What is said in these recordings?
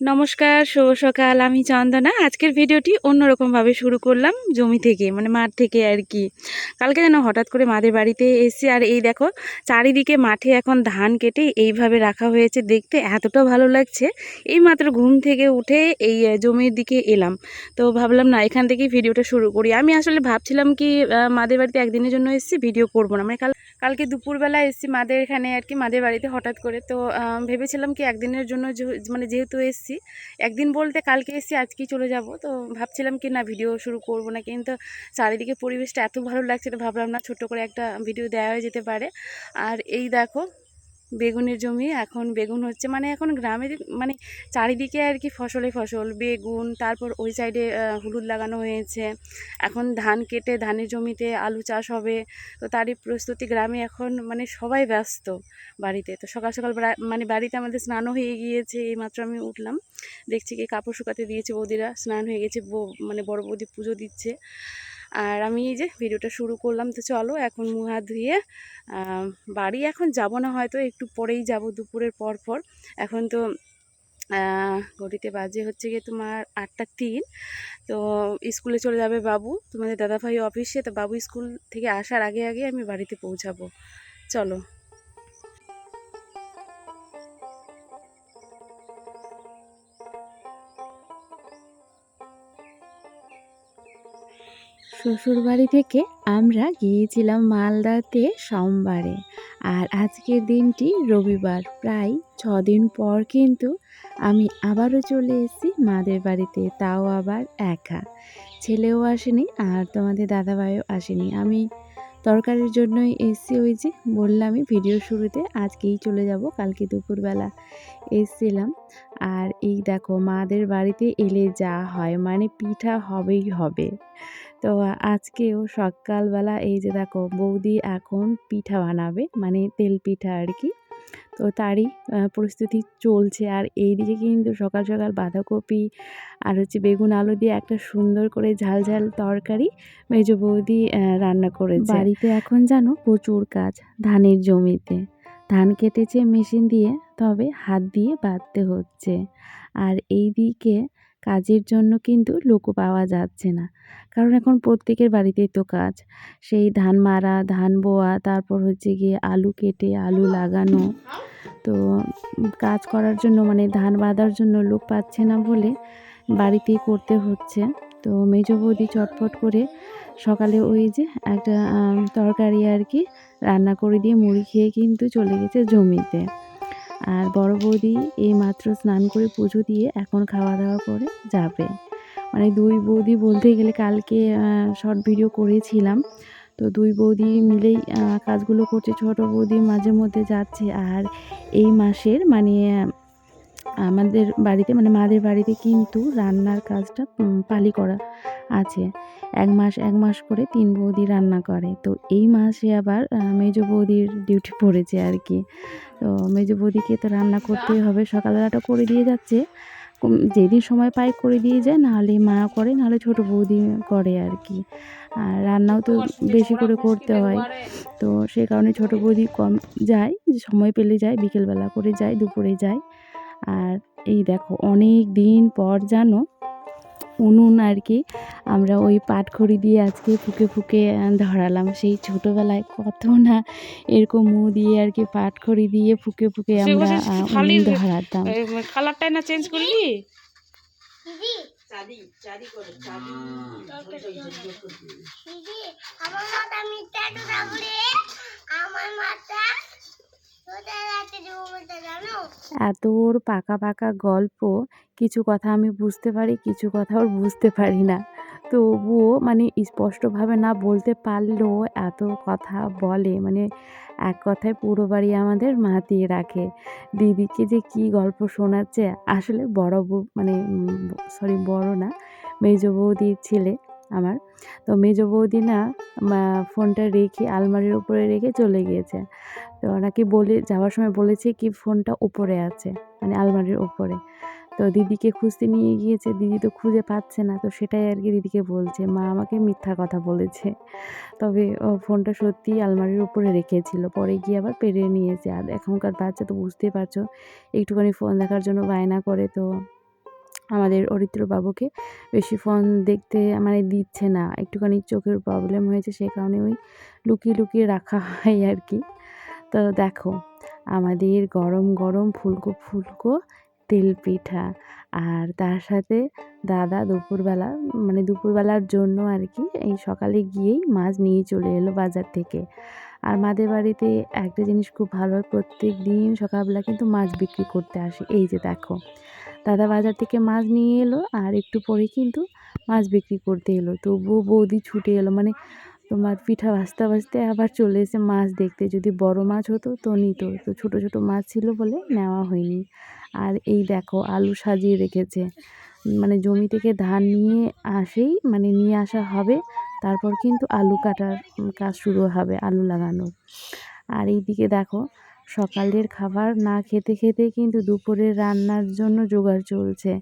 নমস্কার, শুভ সকাল। আমি চন্দনা। আজকের ভিডিওটি অন্যরকমভাবে শুরু করলাম জমি থেকে মানে মাঠ থেকে আর কি। কালকে যেন হঠাৎ করে মাদের বাড়িতে এসেছি, আর এই দেখো, চারিদিকে মাঠে এখন ধান কেটে এইভাবে রাখা হয়েছে। দেখতে এতটা ভালো লাগছে। এই মাত্র ঘুম থেকে উঠে এই জমির দিকে এলাম। তো ভাবলাম, না, এখান থেকেই ভিডিওটা শুরু করি। আমি আসলে ভাবছিলাম কি মাদের বাড়িতে একদিনের জন্য এসেছি, ভিডিও করব না। মানে কাল কালকে দুপুরবেলা এসেছি মাদের এখানে আর কি, মাদের বাড়িতে হঠাৎ করে। তো ভেবেছিলাম কি একদিনের জন্য মানে যেহেতু এসেছি, একদিন বলতে কালকে এসেছি, আজকেই চলে যাব। তো ভাবছিলাম কি না ভিডিও শুরু করব না কিন্তু চারিদিকে পরিবেশটা এত ভালো লাগছে ভাবলাম না ছোট্ট করে একটা ভিডিও দেওয়া যেতে পারে। আর এই দেখো বেগুনের জমি, এখন বেগুন হচ্ছে মানে এখন গ্রামের মানে চারিদিকে আর কি ফসলে ফসল, বেগুন, তারপর ওই সাইডে হলুদ লাগানো হয়েছে, এখন ধান কেটে ধানের জমিতে আলু চাষ হবে, তো তারই প্রস্তুতি গ্রামে এখন মানে সবাই ব্যস্ত বাড়িতে, তো সকাল সকাল মানে বাড়িতে আমাদের স্নানও হয়ে গিয়েছে এইমাত্র আমি উঠলাম, দেখছি কি কাপড় শুকাতে দিয়েছে বৌদিরা, স্নান হয়ে গেছে বৌ- মানে বড় বৌদি পুজো দিচ্ছে আর আমি এই যে ভিডিওটা শুরু করলাম, তো চলো এখন মুখ হাত ধুয়ে বাড়ি এখন যাব না, হয়তো একটু পরেই যাব, দুপুরের পর পর। এখন তো ঘটিতে বাজে হচ্ছে গিয়ে তোমার আটটা তিন। তো স্কুলে চলে যাবে বাবু, তোমাদের দাদাভাই অফিসে, তো বাবু স্কুল থেকে আসার আগে আগে আমি বাড়িতে পৌঁছাবো। চলো। শ্বশুরবাড়ি থেকে আমরা গিয়েছিলাম মালদাতে সোমবারে। আর আজকের দিনটি রবিবার। প্রায় ছ দিন পর কিন্তু আমি আবারও চলে এসেছি মাদের বাড়িতে। তাও আবার একা। ছেলেও আসেনি আর তোমাদের দাদাভাইও আসেনি। আমি তরকারির জন্যই এসেছি ওই যে বললামই ভিডিও শুরুতে, আজকেই চলে যাব, কালকে দুপুরবেলা এসছিলাম। আর এই দেখো, মাদের বাড়িতে এলে যা হয় মানে পিঠা হবেই হবে। তো আজকেও সকালবেলা এই যে দেখো বৌদি এখন পিঠা বানাবে মানে তেল পিঠা আর কি। তো তারই প্রস্তুতি চলছে। আর এইদিকে কিন্তু সকাল সকাল বাঁধাকপি আর হচ্ছে বেগুন আলু দিয়ে একটা সুন্দর করে ঝাল ঝাল তরকারি মেজ বৌদি রান্না করেছে। বাড়িতে এখন জানো প্রচুর কাজ, ধানের জমিতে। ধান কেটেছে মেশিন দিয়ে, তবে হাত দিয়ে বাঁধতে হচ্ছে। আর এই দিকে কাজের জন্য কিন্তু লোকও পাওয়া যাচ্ছে না। কারণ এখন প্রত্যেকের বাড়িতেই তো কাজ। সেই ধান মারা, ধান বোয়া, তারপর হচ্ছে গিয়ে আলু কেটে, আলু লাগানো। তো কাজ করার জন্য মানে ধান বাঁধার জন্য লোক পাচ্ছে না বলে বাড়িতেই করতে হচ্ছে। তো মেজ বৌদি চটপট করে সকালে ওই যে একটা তরকারি আর কি রান্না করে দিয়ে মুড়ি খেয়ে কিন্তু চলে গেছে জমিতে। আর বড় বৌদি এই মাত্র স্নান করে পুজো দিয়ে এখন খাওয়া দাওয়া করে যাবে। মানে দুই বৌদি বলতে গেলে কালকে শর্ট ভিডিও করেছিলাম। তো দুই বৌদি মিলেই কাজগুলো করছে। ছোট বৌদি মাঝে মধ্যে যাচ্ছে। আর এই মাসের মানে আমাদের বাড়িতে মানে মাদের বাড়িতে কিন্তু রান্নার কাজটা পালি করা আছে। এক মাস এক মাস করে তিন বৌদি রান্না করে। তো এই মাসে আবার মেজ বৌদির ডিউটি পড়েছে আর কি। তো মেজ বৌদিকে তো রান্না করতেই হবে, সকালবেলাটা করে দিয়ে যাচ্ছে। যেদিন সময় পায় করে দিয়ে যায়, নাহলে মা করে, নাহলে ছোট বৌদি করে আর কি। আর রান্নাও তো বেশি করে করতে হয়। তো সে কারণে ছোট বৌদি কম যায়, সময় পেলে যায়, বিকেলবেলা করে যায়, দুপুরে যায়। আর এই দেখো অনেক দিন পর জানো উনুন আর কি আমরা ওই পাটখড়ি দিয়ে আজকে ফুকে ফুকে ধরালাম। সেই ছোটোবেলায় কত না এরকম মুখ দিয়ে আর কি পাটখড়ি দিয়ে ফুকে ফুকে আমরা উনুন ধরাতাম। কালারটাই না চেঞ্জ করলি দিদি আমার মাথা এত ওর পাকা পাকা গল্প, কিছু কথা আমি বুঝতে পারি, কিছু কথা ওর বুঝতে পারি না। তবুও মানে স্পষ্টভাবে না বলতে পারলেও এত কথা বলে মানে এক কথায় পুরো বাড়ি আমাদের মাতিয়ে রাখে। দিদিকে যে কি গল্প শোনাচ্ছে, আসলে বড় বউ মানে সরি বড় না, মেজ বৌদির ছেলে। আমার। তো মেজ বৌদি না ফোনটা রেখে আলমারির উপরে রেখে চলে গিয়েছে। তো ওনাকে বলে, যাওয়ার সময় বলেছে কি ফোনটা উপরে আছে মানে আলমারির উপরে। তো দিদিকে খুঁজতে নিয়ে গিয়েছে, দিদি তো খুঁজে পাচ্ছে না, তো সেটাই আর কি দিদিকে বলছে, মা আমাকে মিথ্যা কথা বলেছে। তবে ও ফোনটা সত্যি আলমারির উপরে রেখেছিল, পরে গিয়ে আবার পেরে নিয়েছে। আর এখনকার বাচ্চা তো বুঝতেই পারছ, একটুখানি ফোন দেখার জন্য বায়না করে, তো আমাদের অরিত্রবাবুকে বেশি ফোন দেখতে মানে দিচ্ছে না। একটুখানি চোখের প্রবলেম হয়েছে সেই কারণে ওই লুকিয়ে লুকিয়ে রাখা হয় আর কি তো দেখো, আমাদের গরম গরম ফুলকো ফুলকো তেল পিঠা আর তার সাথে দাদা দুপুরবেলা মানে দুপুরবেলার জন্য আর কি এই সকালে গিয়েই মাছ নিয়ে চলে এলো বাজার থেকে। আর মাদের বাড়িতে একটা জিনিস খুব ভালো হয় প্রত্যেক দিন সকালবেলা কিন্তু মাছ বিক্রি করতে আসে। এই যে দেখো দাদা বাজার থেকে মাছ নিয়ে এলো আর একটু পরে কিন্তু মাছ বিক্রি করতে এলো। তবুও বৌদি ছুটে এলো মানে তোমার পিঠা ভাজতে ভাজতে আবার চলে এসে মাছ দেখতে। যদি বড় মাছ হতো তো নিত, তো ছোটো ছোটো মাছ ছিল বলে নেওয়া হয়নি। আর এই দেখো, আলু সাজিয়ে রেখেছে। মানে জমি থেকে ধান নিয়ে আসেই মানে নিয়ে আসা হবে, তারপর কিন্তু আলু কাটার কাজ শুরু হবে, আলু লাগানোর। আর এইদিকে দেখো সকালের খাবার না খেতে খেতে কিন্তু দুপুরের রান্নার জন্য জোগাড় চলছে।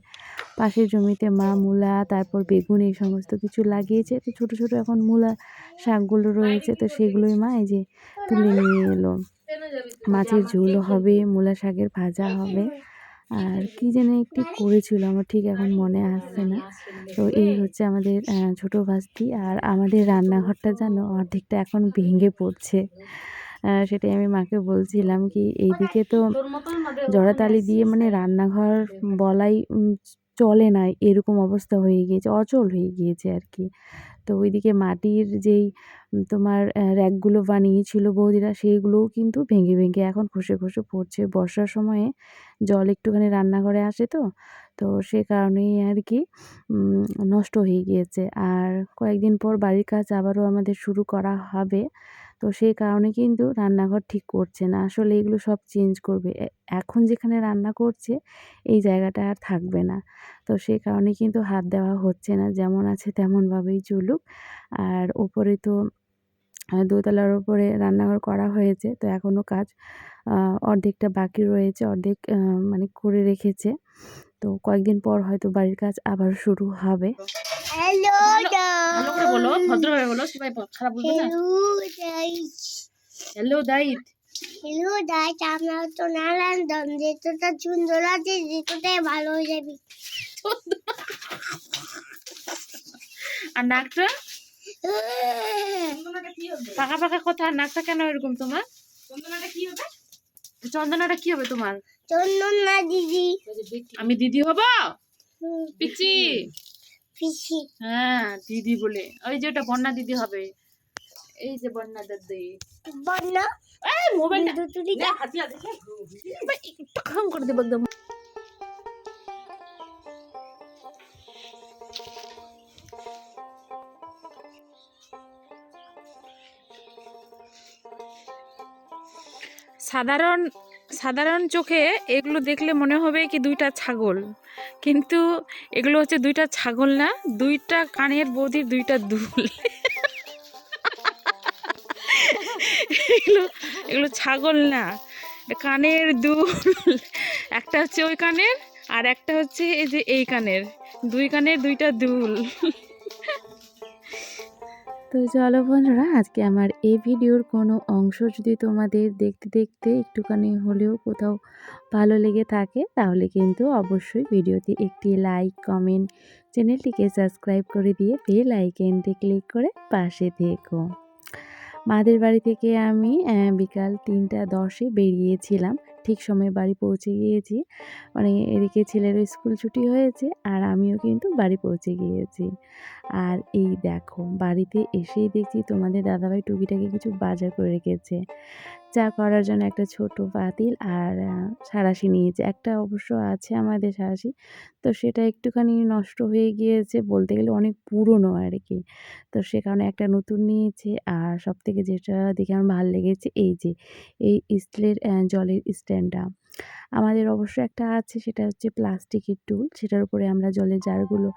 পাশের জমিতে মা, মূলা, তারপর বেগুন এই সমস্ত কিছু লাগিয়েছে। তো ছোটো ছোটো এখন মূলা শাকগুলো রয়েছে, তো সেগুলোই মা এই যে তুলে নিয়ে এলো। মাছের ঝোল হবে, মূলা শাকের ভাজা হবে। আর কি যেন একটি করেছিল, আমার ঠিক এখন মনে আসছে না। তো এই হচ্ছে আমাদের ছোট ভাস্তি। আর আমাদের রান্নাঘরটা যেন অর্ধেকটা এখন ভেঙে পড়ছে। সেটাই আমি মাকে বলছিলাম কি এইদিকে তো জড়াতালি দিয়ে মানে রান্নাঘর বলাই চলে না এরকম অবস্থা হয়ে গিয়েছে অচল হয়ে গিয়েছে আর কি। তো ওইদিকে মাটির যেই তোমার র্যাকগুলো বানিয়েছিল বৌদিরা সেইগুলোও কিন্তু ভেঙে ভেঙে এখন খসে খসে পড়ছে। বর্ষার সময়ে জল একটুখানি রান্নাঘরে আসে তো তো সে কারণেই আর কি নষ্ট হয়ে গিয়েছে। আর কয়েকদিন পর বাড়ির কাজ আবারও আমাদের শুরু করা হবে। তো সেই কারণে কিন্তু রান্নাঘর ঠিক করছে না। আসলে এগুলো সব চেঞ্জ করবে। এখন যেখানে রান্না করছে, এই জায়গাটা আর থাকবে না। তো সেই কারণে কিন্তু হাত দেওয়া হচ্ছে না। যেমন আছে তেমনভাবেই চলুক। আর ওপরে তো দোতলার ওপরে রান্নাঘর করা হয়েছে। তো এখনও কাজ অর্ধেকটা বাকি রয়েছে, অর্ধেক মানে করে রেখেছে। তো কয়েকদিন পর হয়তো বাড়ির কাজ আবার শুরু হবে। হ্যালো ভালো করে বলো ভদ্রভাবে বলো সবাই খারাপ বলবে না হ্যালো গাইস হ্যালো দাইত আমরা তো নারায়ণ যেটা সুন্দর আছে যেটাই ভালো হয়ে যাবে। আর নাকটা? পাকা পাকা কথা আর নাকটা কেন এরকম তোমার? চন্দনাটা কি হবে? তোমার? চন্দন না দিদি। আমি দিদি হব? পিচি পিসি। হ্যাঁ দিদি বলে। ওই যে ওটা বন্যা দিদি হবে। এই যে বন্যা দিদি। বন্য? এই মোবাইলটা। দুতুরি নে, হাতিয়া দেখে। একটু খাম করে দেবো একদম। সাধারণ সাধারণ চোখে এগুলো দেখলে মনে হবে কি দুইটা ছাগল। কিন্তু এগুলো হচ্ছে দুইটা ছাগল না, দুইটা কানের বৌদির দুইটা দুল। এগুলো এগুলো ছাগল না, কানের দুল। একটা হচ্ছে ওই কানের, আর একটা হচ্ছে এই যে এই কানের। দুই কানের, দুইটা দুল। তো চলো বন্ধুরা, আজকে আমার এই ভিডিওর কোনো অংশ যদি তোমাদের দেখতে দেখতে একটুখানি হলেও কোথাও ভালো লেগে থাকে, তাহলে কিন্তু অবশ্যই ভিডিওতে একটি লাইক, কমেন্ট, চ্যানেলটিকে সাবস্ক্রাইব করে দিয়ে বেল আইকনটি ক্লিক করে পাশে থেকো। মাদের বাড়ি থেকে আমি বিকাল তিনটা দশে বেরিয়েছিলাম। ঠিক সময় বাড়ি পৌঁছে গিয়েছি। মানে এদিকে ছেলেরও স্কুল ছুটি হয়েছে আর আমিও কিন্তু বাড়ি পৌঁছে গিয়েছি। আর এই দেখো, বাড়িতে এসেই দেখছি তোমাদের দাদাভাই টুকিটাকি কিছু বাজার করে রেখেছে। চা করার জন্য একটা ছোট পাতিল আর সাঁড়াশি নিয়েছে। একটা অবশ্য আছে আমাদের সাঁড়াশি তো সেটা একটুখানি নষ্ট হয়ে গিয়েছে বলতে গেলে অনেক পুরনো আর কি তো সে কারণে একটা নতুন নিয়েছে আর সব থেকে যেটা দেখে আমার ভালো লেগেছে এই যে, এই স্টিলের জলের স্ট্যান্ডটা। আমাদের অবশ্য একটা আছে সেটা হচ্ছে প্লাস্টিকের টুল। সেটার উপরে আমরা জলের জারগুলো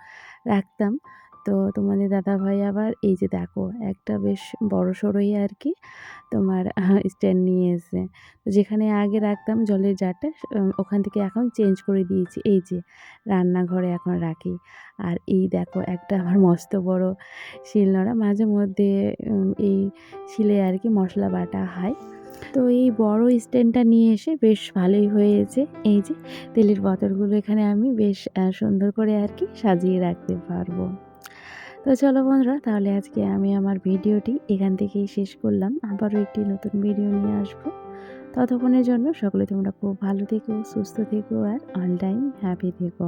রাখতাম। তো তোমাদের দাদাভাই আবার, এই যে দেখো, একটা বেশ বড় সড়োই আর কি তোমার স্ট্যান্ড নিয়ে এসে তো যেখানে আগে রাখতাম জলের জারটা ওখান থেকে এখন চেঞ্জ করে দিয়েছি। এই যে রান্নাঘরে এখন রাখি। আর এই দেখো, একটা আমার মস্ত বড় শিলনোড়া। মাঝে মধ্যে এই শিলে আর কি মশলা বাটা হয়। তো এই বড় স্ট্যান্ডটা নিয়ে এসে বেশ ভালোই হয়েছে। এই যে তেলের বোতলগুলো এখানে আমি বেশ সুন্দর করে আর কি সাজিয়ে রাখতে পারব। তো চলো বন্ধুরা, তাহলে আজকে আমি আমার ভিডিওটি এখান থেকেই শেষ করলাম। আবারও একটি নতুন ভিডিও নিয়ে আসব। ততক্ষণের জন্য সকলে তোমরা খুব ভালো থেকো, সুস্থ থেকো আর অল টাইম হ্যাপি থেকো।